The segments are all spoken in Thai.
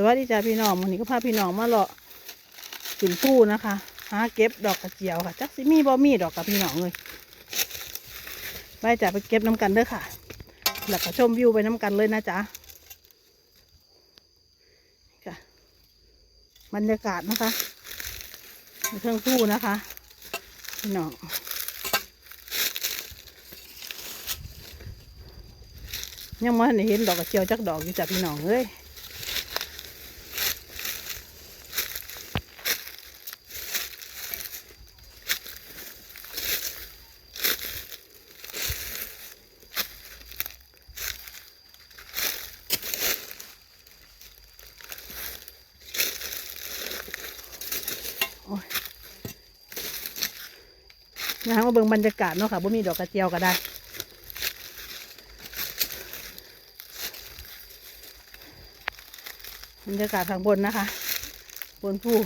สวัสดีจ้าพี่น้องวันนี้ก็พาพี่น้องมาเลาะขึ้นผู้นะคะหาเก็บดอกกระเจียวค่ะจักสิมีบ่มีดอกกับพี่น้องเลยไปจ้ะไปเก็บน้ำกันเด้อค่ะแล้วก็ชมวิวไปน้ำกันเลยนะจ๊ะค่ะบรรยากาศนะคะเครื่องผู้นะคะพี่น้องยังม่ทันเห็นดอกกระเจียวจักดอกอยู่จ้ะพี่น้องเอ้ย นะมาเบิ่งบรรยากาศเนาะค่ะบ่มีดอกกระเจียวก็ได้ บรรยากาศทางบนนะคะ บนผู้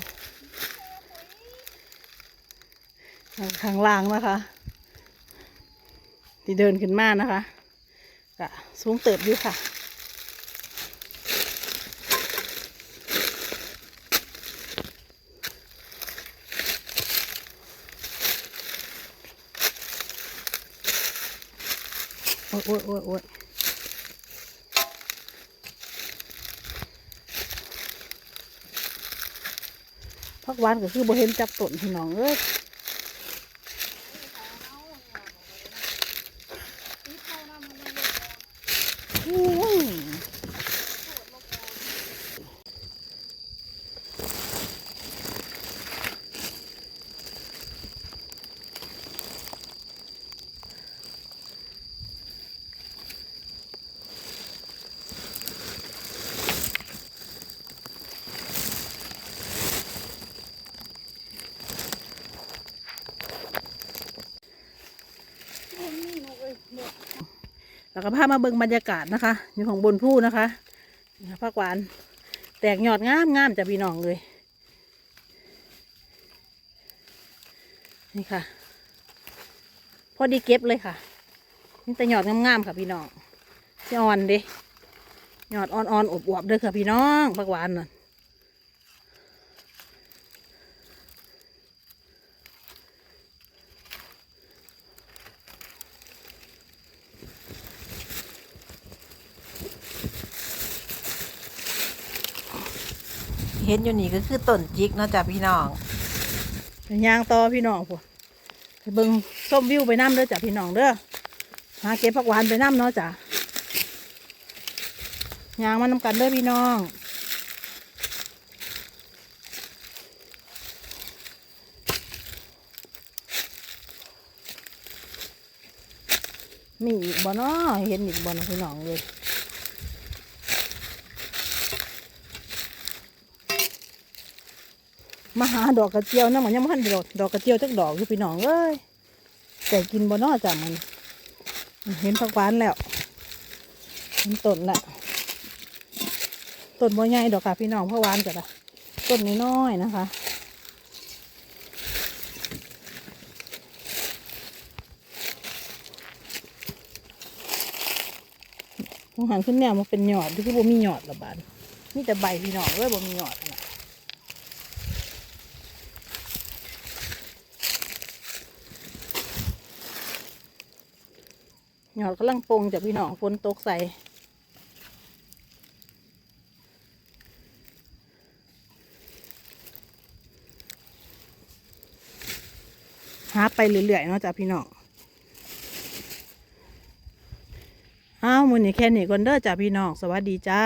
ทางข้างล่างนะคะที่เดินขึ้นมานะคะก็สูงเติบอยู่ค่ะ โอ้ยโอ้ยโอ้ยโอ้ยพักวานก็คือบ่เห็นจับต้นพี่น้องเอ้ยอุ้ย แล้วก็พามาเบิ่งบรรยากาศนะคะ อยู่ของบนผู้นะคะนี่ค่ะผักหวาน แตกยอดงามงามจะพี่น้องเลย นี่ค่ะ พอดีเก็บเลยค่ะ นี่แต่ยอดงามๆค่ะพี่น้องที่อ่อนเดิยอดอ่อนๆอบๆเด้อค่ะพี่น้องผักหวานน่ะ ห็นอยู่นี่ก็คือต้นจิกเนาะจ้ะพี่น้องยางต่อพี่น้องพวกไปเบิ่งส้มวิวไปน้ำเด้อจ้ะพี่น้องเด้อหาเก็บผักหวานไปน้ำเนาะจ้ะยางมานำกันเด้อพี่น้องมีอีกบ่เนาะเห็นอีกบ่เนาะพี่น้องเลย มาหาดอกกระเจียวนะมันยังไม่ทันดอกดอกกระเจียวจักดอกอยู่พี่น้องเอ้ยแต่กินบ่เนอจ้ะมัน เห็นผักหวานแล้วเห็นต้นละต้นบ่ใหญ่ดอกค่ะพี่น้องผักหวานจ้ะต้นน้อยๆนะคะมองหันขึ้นแนวมันเป็นหยอดที่บ่มีหยอดละบาดมีแต่ใบพี่น้องเอ้ยบ่มีหยอดนะ หยอดกำลังปงจากพี่น้องฝนตกใส่หาไปเรื่อยๆเนาะจ้ะพี่น้องอ้าวมือนี้แค่นี้ก่อนเด้อจ้ะพี่น้อง สวัสดีจ้า